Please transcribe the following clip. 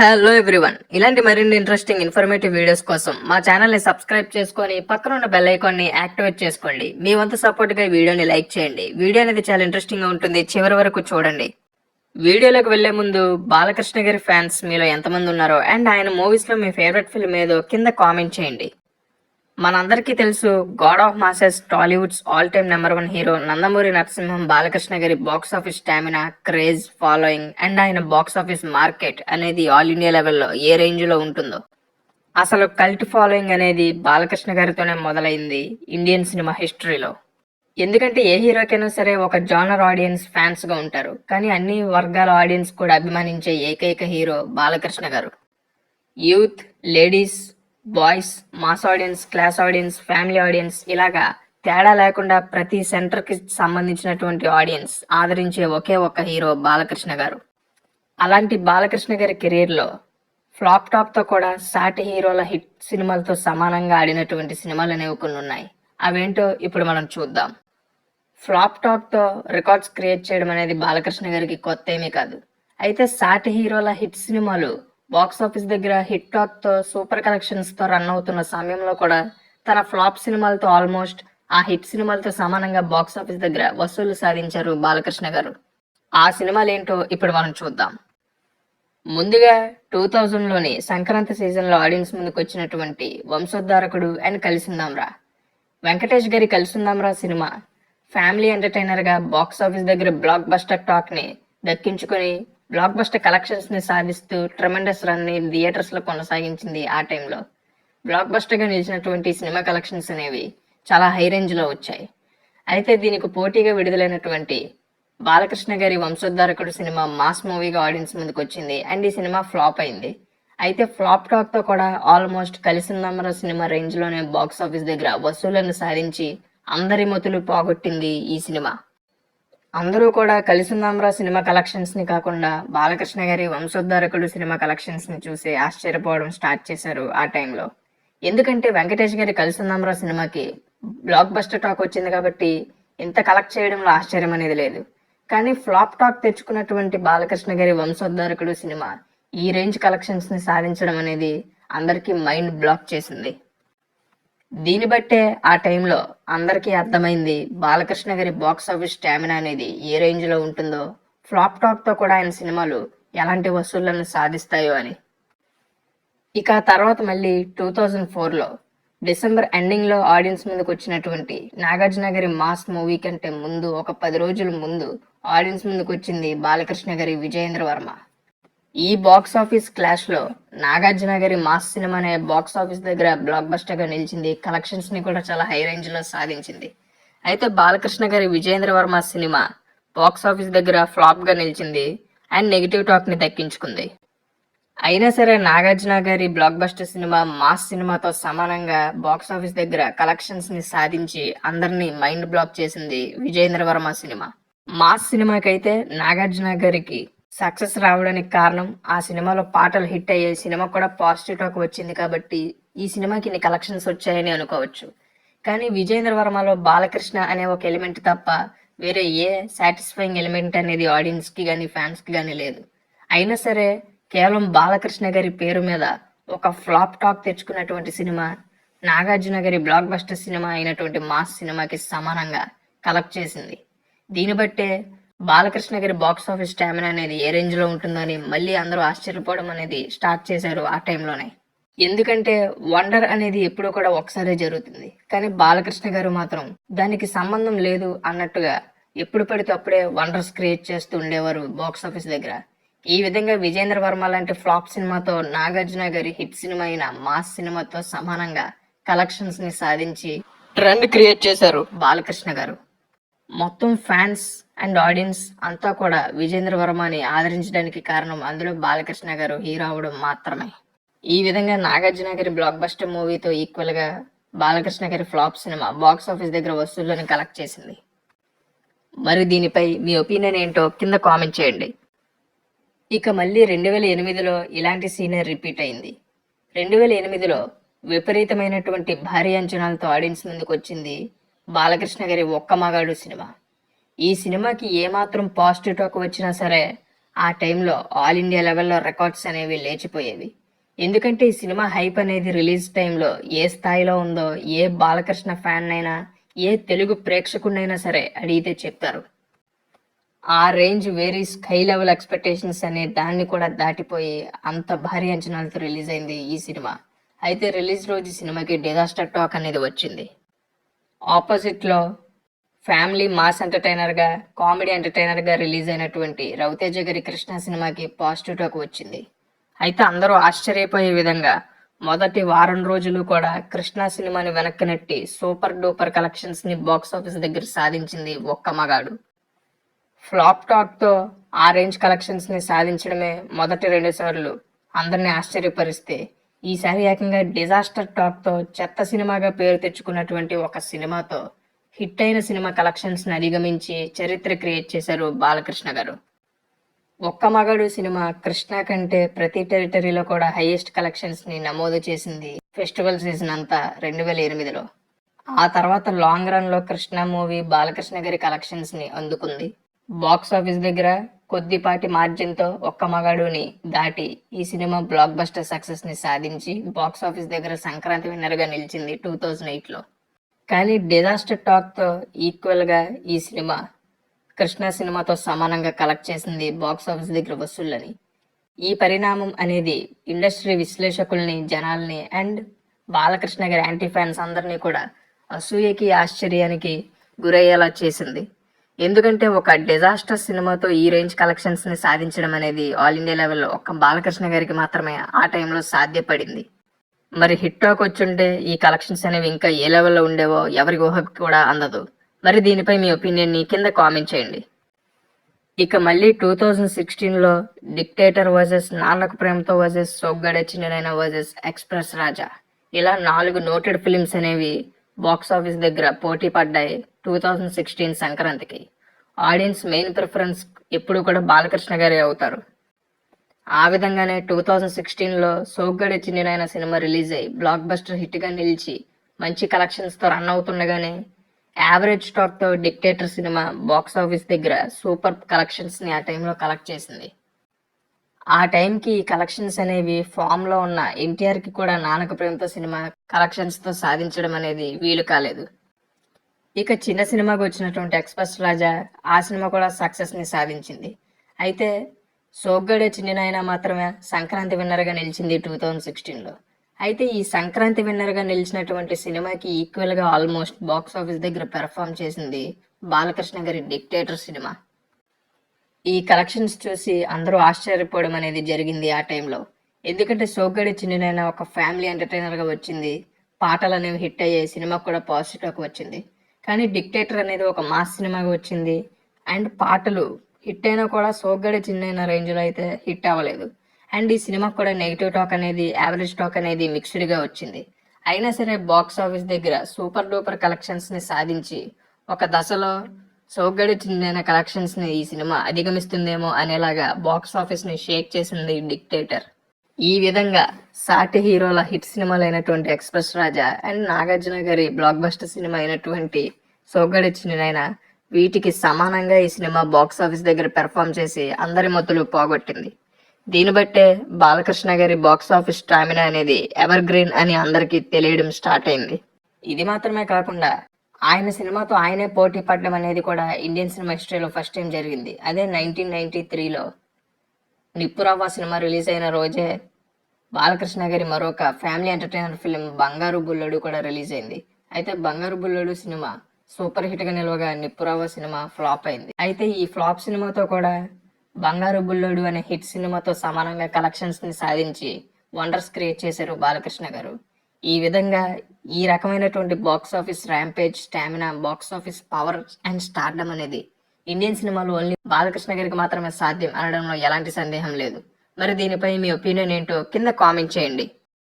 Hello everyone ఇలాంటి మరిన్ని interesting informative videos కోసం మా ఛానల్ని సబ్స్క్రైబ్ చేసుకొని పక్కన ఉన్న బెల్ ఐకాన్ని యాక్టివేట్ చేసుకోండి. మీ వంతు సపోర్ట్గా ఈ వీడియోని లైక్ చేయండి. వీడియో అనేది చాలా ఇంట్రెస్టింగ్గా ఉంటుంది. చివరి వరకు చూడండి. వీడియోలోకి వెళ్ళే ముందు బాలకృష్ణ గారి ఫ్యాన్స్ మీలో ఎంతమంది ఉన్నారో అండ్ ఆయన మూవీస్లో మీ ఫేవరెట్ ఫిల్మ్ ఏదో కింద కామెంట్ చేయండి. మనందరికీ తెలుసు god of masses Tollywood's all time number one hero Nandamuri Narasimham Balakrishna గారి box office stamina craze following and ఆయన బాక్స్ ఆఫీస్ మార్కెట్ అనేది ఆల్ ఇండియా లెవెల్లో ఏ రేంజ్లో ఉంటుందో. అసలు కల్ట్ ఫాలోయింగ్ అనేది బాలకృష్ణ గారితోనే మొదలైంది ఇండియన్ సినిమా హిస్టరీలో ఎందుకంటే ఏ హీరోకైనా సరే ఒక జానర్ ఆడియన్స్ ఫ్యాన్స్గా ఉంటారు కానీ అన్ని వర్గాల ఆడియన్స్ కూడా అభిమానించే ఏకైక హీరో బాలకృష్ణ గారు. Youth ladies boys mass audience class audience family audience ఇలాగా తేడా లేకుండా ప్రతి సెంటర్కి సంబంధించినటువంటి ఆడియన్స్ ఆదరించే ఒకే ఒక్క హీరో బాలకృష్ణ గారు. అలాంటి బాలకృష్ణ గారి కెరీర్లో ఫ్లాప్ టాప్తో కూడా సాటి హీరోల హిట్ సినిమాలతో సమానంగా ఆడినటువంటి సినిమాలు అనేవి కొన్ని ఉన్నాయి. అవేంటో ఇప్పుడు మనం చూద్దాం. ఫ్లాప్ టాప్తో రికార్డ్స్ క్రియేట్ చేయడం అనేది బాలకృష్ణ గారికి కొత్త ఏమీ కాదు. అయితే సాటి హీరోల హిట్ సినిమాలు బాక్స్ ఆఫీస్ దగ్గర హిట్ టాక్తో సూపర్ కలెక్షన్స్తో రన్ అవుతున్న సమయంలో కూడా తన ఫ్లాప్ సినిమాలతో ఆల్మోస్ట్ ఆ హిట్ సినిమాలతో సమానంగా బాక్స్ ఆఫీస్ దగ్గర వసూలు సాధించారు బాలకృష్ణ గారు. ఆ సినిమాలు ఏంటో ఇప్పుడు మనం చూద్దాం. ముందుగా టూ లోని సంక్రాంతి సీజన్లో ఆడియన్స్ ముందుకు వచ్చినటువంటి వంశోద్ధారకుడు అండ్ కలిసిందాంరా. వెంకటేష్ గారి కలిసిందాంరా సినిమా ఫ్యామిలీ ఎంటర్టైనర్గా బాక్స్ ఆఫీస్ దగ్గర బ్లాక్ బస్టర్ టాక్ని దక్కించుకొని బ్లాక్ బస్టర్ కలెక్షన్స్ని సాధిస్తూ ట్రెమెండస్ రన్ని థియేటర్స్లో కొనసాగించింది ఆ టైంలో బ్లాక్ బస్టర్గా నిలిచినటువంటి సినిమా కలెక్షన్స్ అనేవి చాలా హై రేంజ్లో వచ్చాయి. అయితే దీనికి పోటీగా విడుదలైనటువంటి బాలకృష్ణ గారి వంశోద్ధారకుడు సినిమా మాస్ మూవీగా ఆడియన్స్ ముందుకు వచ్చింది అండ్ ఈ సినిమా ఫ్లాప్ అయింది. అయితే ఫ్లాప్ టాక్తో కూడా ఆల్మోస్ట్ కలిసిందమ్మరా సినిమా రేంజ్లోనే బాక్స్ ఆఫీస్ దగ్గర వసూళ్ళను సాధించి అందరి మొతులు పోగొట్టింది ఈ సినిమా అందరూ కూడా కలిసిందాంరా సినిమా కలెక్షన్స్ని కాకుండా బాలకృష్ణ గారి వంశోద్ధారకుడు సినిమా కలెక్షన్స్ని చూసి ఆశ్చర్యపోవడం స్టార్ట్ చేశారు ఆ టైంలో ఎందుకంటే వెంకటేష్ గారి కలిసిందాంరా సినిమాకి బ్లాక్ బస్టర్ టాక్ వచ్చింది కాబట్టి ఇంత కలెక్ట్ చేయడంలో ఆశ్చర్యం అనేది లేదు. కానీ ఫ్లాప్ టాక్ తెచ్చుకున్నటువంటి బాలకృష్ణ గారి వంశోద్ధారకుడు సినిమా ఈ రేంజ్ కలెక్షన్స్ని సాధించడం అనేది అందరికీ మైండ్ బ్లాక్ చేసింది. దీన్ని బట్టే ఆ టైంలో అందరికీ అర్థమైంది బాలకృష్ణ గారి బాక్స్ ఆఫీస్ స్టామినా అనేది ఏ రేంజ్లో ఉంటుందో. ఫ్లాప్ టాక్తో కూడా ఆయన సినిమాలు ఎలాంటి వసూళ్ళను సాధిస్తాయో అని. ఇక ఆ తర్వాత మళ్ళీ టూ థౌజండ్ ఫోర్లో డిసెంబర్ ఎండింగ్లో ఆడియన్స్ ముందుకు వచ్చినటువంటి నాగార్జున గారి మాస్ మూవీ కంటే ముందు ఒక పది రోజుల ముందు ఆడియన్స్ ముందుకు వచ్చింది బాలకృష్ణ గారి విజయేంద్ర వర్మ. ఈ బాక్స్ ఆఫీస్ క్లాష్లో నాగార్జున గారి మాస్ సినిమా అనే బాక్స్ ఆఫీస్ దగ్గర బ్లాక్ బస్టర్గా నిలిచింది. కలెక్షన్స్ని కూడా చాలా హై రేంజ్లో సాధించింది. అయితే బాలకృష్ణ గారి Vijayendra Varma cinema box office దగ్గర ఫ్లాప్గా నిలిచింది అండ్ నెగిటివ్ టాక్ని దక్కించుకుంది. అయినా సరే నాగార్జున గారి బ్లాక్ బస్టర్ సినిమా మాస్ సినిమాతో సమానంగా బాక్స్ ఆఫీస్ దగ్గర కలెక్షన్స్ని సాధించి అందరినీ మైండ్ బ్లాక్ చేసింది విజయేంద్ర వర్మ సినిమా. మాస్ సినిమాకైతే నాగార్జున గారికి సక్సెస్ రావడానికి కారణం ఆ సినిమాలో పాటలు హిట్ అయ్యే సినిమా కూడా పాజిటివ్ టాక్ వచ్చింది కాబట్టి ఈ సినిమాకి ఇన్ని కలెక్షన్స్ వచ్చాయని అనుకోవచ్చు. కానీ విజయేంద్ర వర్మలో బాలకృష్ణ అనే ఒక ఎలిమెంట్ తప్ప వేరే ఏ సాటిస్ఫైయింగ్ ఎలిమెంట్ అనేది ఆడియన్స్కి కానీ ఫ్యాన్స్కి కానీ లేదు. అయినా సరే కేవలం బాలకృష్ణ గారి పేరు మీద ఒక ఫ్లాప్ టాక్ తెచ్చుకున్నటువంటి సినిమా నాగార్జున గారి బ్లాక్ బస్టర్ సినిమా అయినటువంటి మాస్ సినిమాకి సమానంగా కలెక్ట్ చేసింది. దీన్ని బట్టే బాలకృష్ణ గారి బాక్స్ ఆఫీస్ స్టామినా అనేది ఏ రేంజ్లో ఉంటుందని మళ్ళీ అందరూ ఆశ్చర్యపోవడం అనేది స్టార్ట్ చేశారు ఆ టైంలోనే ఎందుకంటే వండర్ అనేది ఎప్పుడూ కూడా ఒకసారే జరుగుతుంది. కానీ బాలకృష్ణ గారు మాత్రం దానికి సంబంధం లేదు అన్నట్టుగా ఎప్పుడు పడితే అప్పుడే వండర్స్ క్రియేట్ చేస్తూ ఉండేవారు బాక్స్ ఆఫీస్ దగ్గర. ఈ విధంగా విజేంద్ర వర్మ లాంటి ఫ్లాప్ సినిమాతో నాగార్జున గారి హిట్ సినిమా అయిన మాస్ సినిమాతో సమానంగా కలెక్షన్స్ని సాధించి ట్రెండ్ క్రియేట్ చేశారు బాలకృష్ణ గారు. మొత్తం ఫ్యాన్స్ అండ్ ఆడియన్స్ అంతా కూడా విజేంద్ర వర్మని ఆదరించడానికి కారణం అందులో బాలకృష్ణ గారు హీరో అవడం మాత్రమే. ఈ విధంగా నాగార్జున గారి బ్లాక్ బస్టర్ మూవీతో ఈక్వల్గా బాలకృష్ణ గారి ఫ్లాప్ సినిమా బాక్స్ ఆఫీస్ దగ్గర వసూళ్ళను కలెక్ట్ చేసింది. మరి దీనిపై మీ ఒపీనియన్ ఏంటో కింద కామెంట్ చేయండి. ఇక మళ్ళీ రెండు వేల ఎనిమిదిలో ఇలాంటి సీనియర్ రిపీట్ అయింది. రెండు వేల ఎనిమిదిలో విపరీతమైనటువంటి భారీ అంచనాలతో ఆడియన్స్ ముందుకు వచ్చింది బాలకృష్ణ గారి ఒక్క మగాడు సినిమా. ఈ సినిమాకి ఏమాత్రం పాజిటివ్ టాక్ వచ్చినా సరే ఆ టైంలో ఆల్ ఇండియా లెవెల్లో రికార్డ్స్ అనేవి లేచిపోయేవి. ఎందుకంటే ఈ సినిమా హైప్ అనేది రిలీజ్ టైంలో ఏ స్థాయిలో ఉందో ఏ బాలకృష్ణ ఫ్యాన్ అయినా ఏ తెలుగు ప్రేక్షకుడినైనా సరే అడిగితే చెప్తారు. ఆ range very sky level expectations అనే దాన్ని కూడా దాటిపోయి అంత భారీ అంచనాలతో రిలీజ్ అయింది ఈ సినిమా. అయితే రిలీజ్ రోజు సినిమాకి డిజాస్టర్ టాక్ అనేది వచ్చింది. ఆపోజిట్లో ఫ్యామిలీ మాస్ ఎంటర్టైనర్గా కామెడీ ఎంటర్టైనర్గా రిలీజ్ అయినటువంటి రవితేజ గారి కృష్ణ సినిమాకి పాజిటివ్ టాక్ వచ్చింది. అయితే అందరూ ఆశ్చర్యపోయే విధంగా మొదటి వారం రోజులు కూడా కృష్ణ సినిమాని వెనక్కి నెట్టి సూపర్ డూపర్ కలెక్షన్స్ని బాక్స్ ఆఫీస్ దగ్గర సాధించింది ఒక్క మగాడు. ఫ్లాప్ టాక్తో ఆ రేంజ్ కలెక్షన్స్ని సాధించడమే మొదటి రెండు సార్లు అందరిని ఆశ్చర్యపరిస్తే ఈసారి ఏకంగా డిజాస్టర్ టాక్తో చెత్త సినిమాగా పేరు తెచ్చుకున్నటువంటి ఒక సినిమాతో హిట్ అయిన సినిమా కలెక్షన్స్ని అధిగమించి చరిత్ర క్రియేట్ చేశారు బాలకృష్ణ గారు. ఒక్క మగడు సినిమా కృష్ణ కంటే ప్రతి టెరిటరీలో కూడా హైయెస్ట్ కలెక్షన్స్ని నమోదు చేసింది ఫెస్టివల్ సీజన్ అంతా రెండు వేల ఎనిమిదిలో. ఆ తర్వాత లాంగ్ రన్లో కృష్ణ మూవీ బాలకృష్ణ గారి కలెక్షన్స్ని అందుకుంది. బాక్స్ ఆఫీస్ దగ్గర కొద్దిపాటి మార్జిన్తో ఒక్క మగాడుని దాటి ఈ సినిమా బ్లాక్ బస్టర్ సక్సెస్ని సాధించి బాక్స్ ఆఫీస్ దగ్గర సంక్రాంతి విన్నర్గా నిలిచింది టూ థౌజండ్ ఎయిట్లో కానీ డిజాస్టర్ టాక్తో ఈక్వల్గా ఈ సినిమా కృష్ణ సినిమాతో సమానంగా కలెక్ట్ చేసింది బాక్స్ ఆఫీస్ దగ్గర వసూళ్ళని ఈ పరిణామం అనేది ఇండస్ట్రీ విశ్లేషకుల్ని జనాల్ని అండ్ బాలకృష్ణ గారి యాంటీ ఫ్యాన్స్ అందరినీ కూడా అసూయకి ఆశ్చర్యానికి గురయ్యేలా చేసింది. ఎందుకంటే ఒక డిజాస్టర్ సినిమాతో ఈ రేంజ్ కలెక్షన్స్ని సాధించడం అనేది ఆల్ ఇండియా లెవెల్లో ఒక్క బాలకృష్ణ గారికి మాత్రమే ఆ టైంలో సాధ్యపడింది. మరి హిట్ టాక్ వచ్చుంటే ఈ కలెక్షన్స్ అనేవి ఇంకా ఏ లెవెల్లో ఉండేవో ఎవరి ఊహకు కూడా అందదు. మరి దీనిపై మీ ఒపీనియన్ని కింద కామెంట్ చేయండి. ఇక మళ్ళీ టూ థౌజండ్ సిక్స్టీన్లో Dictator versus Nannaku Prematho versus Soggade Chinni Nayana versus Express Raja. ఇలా నాలుగు నోటెడ్ ఫిలిమ్స్ అనేవి బాక్స్ ఆఫీస్ దగ్గర పోటీ పడ్డాయి. టూ థౌజండ్ సిక్స్టీన్ సంక్రాంతికి. ఆడియన్స్ మెయిన్ ప్రిఫరెన్స్ ఎప్పుడు కూడా బాలకృష్ణ గారే అవుతారు. ఆ విధంగానే టూ థౌజండ్ సిక్స్టీన్లో సోగ్గడి చిన్ననైన సినిమా రిలీజ్ అయ్యి బ్లాక్ బస్టర్ హిట్గా నిలిచి మంచి కలెక్షన్స్తో రన్ అవుతుండగానే యావరేజ్ స్టాక్తో డిక్టేటర్ సినిమా బాక్స్ ఆఫీస్ దగ్గర సూపర్ కలెక్షన్స్ని ఆ టైంలో కలెక్ట్ చేసింది. ఆ టైంకి కలెక్షన్స్ అనేవి ఫామ్లో ఉన్న ఎన్టీఆర్కి కూడా నానక ప్రేమతో సినిమా కలెక్షన్స్తో సాధించడం అనేది వీలు కాలేదు. ఇక చిన్న సినిమాకి వచ్చినటువంటి ఎక్స్ప్రెస్ రాజా ఆ సినిమా కూడా సక్సెస్ని సాధించింది. అయితే సోగ్గడే చిన్ననైనా మాత్రమే సంక్రాంతి విన్నర్గా నిలిచింది టూ థౌజండ్ సిక్స్టీన్లో అయితే ఈ సంక్రాంతి విన్నర్గా నిలిచినటువంటి సినిమాకి ఈక్వల్గా ఆల్మోస్ట్ బాక్స్ ఆఫీస్ దగ్గర పెర్ఫామ్ చేసింది బాలకృష్ణ గారి డిక్టేటర్ సినిమా. ఈ కలెక్షన్స్ చూసి అందరూ ఆశ్చర్యపోవడం అనేది జరిగింది ఆ టైంలో ఎందుకంటే సోగ్గడి చిన్ననైనా ఒక ఫ్యామిలీ ఎంటర్టైనర్గా వచ్చింది. పాటలు అనేవి హిట్ అయ్యాయి. సినిమా కూడా పాజిటివ్గా వచ్చింది. కానీ డిక్టేటర్ అనేది ఒక మాస్ సినిమాగా వచ్చింది. అండ్ పాటలు హిట్ అయినా కూడా సోగ్గడే చిన్న రేంజ్లో అయితే హిట్ అవ్వలేదు. అండ్ ఈ సినిమాకి కూడా నెగిటివ్ టాక్ అనేది యావరేజ్ టాక్ అనేది మిక్స్డ్గా వచ్చింది. అయినా సరే బాక్స్ ఆఫీస్ దగ్గర సూపర్ డూపర్ కలెక్షన్స్ని సాధించి ఒక దశలో సోగ్గడి చిన్న కలెక్షన్స్ని ఈ సినిమా అధిగమిస్తుందేమో అనేలాగా బాక్స్ ఆఫీస్ని షేక్ చేసింది డిక్టేటర్. ఈ విధంగా సాటి హీరోల హిట్ సినిమాలు అయినటువంటి ఎక్స్ప్రెస్ రాజా అండ్ నాగార్జున గారి బ్లాక్ బస్టర్ సినిమా అయినటువంటి సోగడిచ్చిన నాయన వీటికి సమానంగా ఈ సినిమా బాక్స్ ఆఫీస్ దగ్గర పెర్ఫామ్ చేసి అందరి మొత్తులు పోగొట్టింది. దీన్ని బట్టే బాలకృష్ణ గారి బాక్స్ ఆఫీస్ స్టామినా అనేది ఎవర్ గ్రీన్ అని అందరికీ తెలియడం స్టార్ట్ అయింది. ఇది మాత్రమే కాకుండా ఆయన సినిమాతో ఆయనే పోటీ పడడం అనేది కూడా ఇండియన్ సినిమా హిస్టరీలో ఫస్ట్ టైం జరిగింది. అదే నైన్టీన్ నైన్టీ త్రీలో నిప్పురవ్వ సినిమా రిలీజ్ అయిన రోజే బాలకృష్ణ గారి మరొక ఫ్యామిలీ ఎంటర్టైనర్ ఫిలిం బంగారు బుల్లడు కూడా రిలీజ్ అయింది. అయితే బంగారు బుల్లడు సినిమా సూపర్ హిట్గా నిలవగా నిప్పురవ్వ సినిమా ఫ్లాప్ అయింది. అయితే ఈ ఫ్లాప్ సినిమాతో కూడా బంగారు బుల్లోడు అనే హిట్ సినిమాతో సమానంగా కలెక్షన్స్ని సాధించి వండర్స్ క్రియేట్ చేశారు బాలకృష్ణ గారు. ఈ విధంగా ఈ రకమైనటువంటి box office rampage stamina box office power and stardom అనేది ఇండియన్ సినిమాలు ఓన్లీ బాలకృష్ణ గారికి మాత్రమే సాధ్యం అనడంలో ఎలాంటి సందేహం లేదు. మరి దీనిపై మీ ఒపీనియన్ ఏంటో కింద కామెంట్ చేయండి.